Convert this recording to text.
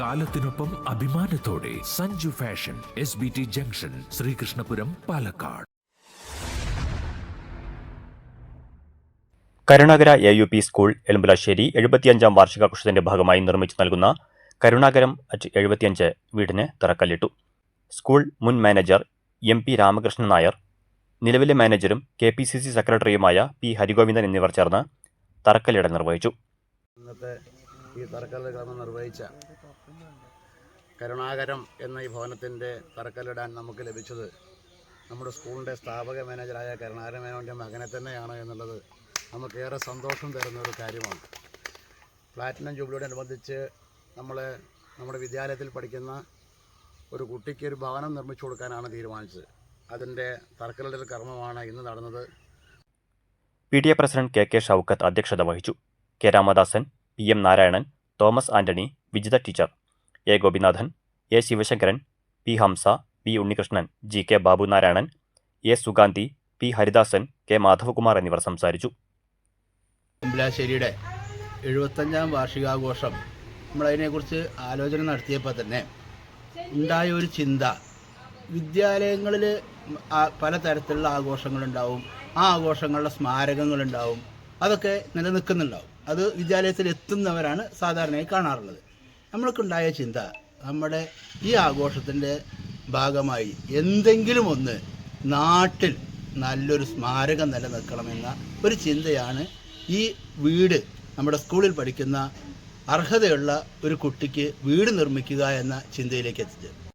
കാലത്തിനൊപ്പം അഭിമാനത്തോടെ Sanju fashion S B T junction Sreekrishnapuram Palakkad. Karunakara A U P school Elumbalassery എഴുപത്തിയഞ്ചാം വാർഷികാഘോഷത്തിന്റെ ഭാഗമായി നിർമ്മിച്ചു നൽകുന്ന കരുണാകരം അറ്റ് എഴുപത്തിയഞ്ച് വീടിന് തറക്കല്ലിട്ടു. സ്കൂൾ മുൻ manager M P Ramakrishnan Nair നിലവിലെ മാനേജരും കെ പി സി സി സെക്രട്ടറിയുമായ പി ഹരിഗോവിന്ദൻ എന്നിവർ ചേർന്ന് തറക്കല്ലിടൽ നിർവഹിച്ചു. ഈ തറക്കല്ല് കർമ്മം നിർവഹിച്ച കരുണാകരം എന്ന ഈ ഭവനത്തിന്റെ തറക്കല്ലിടാൻ നമുക്ക് ലഭിച്ചത് നമ്മുടെ സ്കൂളിന്റെ സ്ഥാപക മാനേജറായ കരുണാകര മേനോന്റെ മകനെ തന്നെയാണ് എന്നുള്ളത് നമുക്കേറെ സന്തോഷം തരുന്ന ഒരു കാര്യമാണ്. പ്ലാറ്റിനം ജൂബിലിയോടനുബന്ധിച്ച് നമ്മൾ നമ്മുടെ വിദ്യാലയത്തിൽ പഠിക്കുന്ന ഒരു കുട്ടിക്ക് ഒരു ഭവനം നിർമ്മിച്ചു കൊടുക്കാനാണ് തീരുമാനിച്ചത്. അതിന്റെ തറക്കല്ലിടൽ കർമ്മമാണ് ഇന്ന് നടന്നത്. P D A president K K Shoukath അധ്യക്ഷത വഹിച്ചു. K Ramadasan P M Narayanan Thomas Antony Vijitha teacher A Gopinathan A Sivasankaran P Hamsa P Unnikrishnan G K Babu Narayanan A Suganthi P Haridasan K Madhavakumar എന്നിവർ സംസാരിച്ചു. അമ്പലാശ്ശേരിയുടെ എഴുപത്തഞ്ചാം വാർഷികാഘോഷം നമ്മളതിനെക്കുറിച്ച് ആലോചന നടത്തിയപ്പോൾ തന്നെ ഉണ്ടായ ഒരു ചിന്ത. വിദ്യാലയങ്ങളിൽ പലതരത്തിലുള്ള ആഘോഷങ്ങളുണ്ടാവും. ആ ആഘോഷങ്ങളുടെ സ്മാരകങ്ങളുണ്ടാവും. അതൊക്കെ നിലനിൽക്കുന്നുണ്ടാവും. അത് വിദ്യാലയത്തിൽ എത്തുന്നവരാണ് സാധാരണയായി കാണാറുള്ളത്. നമ്മൾക്കുണ്ടായ ചിന്ത നമ്മുടെ ഈ ആഘോഷത്തിന്റെ ഭാഗമായി എന്തെങ്കിലും ഒന്ന് നാട്ടിൽ നല്ലൊരു സ്മാരകം നിലനിൽക്കണമെന്ന ഒരു ചിന്തയാണ് ഈ വീട് നമ്മുടെ സ്കൂളിൽ പഠിക്കുന്ന അർഹതയുള്ള ഒരു കുട്ടിക്ക് വീട് നിർമ്മിക്കുക എന്ന ചിന്തയിലേക്ക് എത്തിച്ചത്.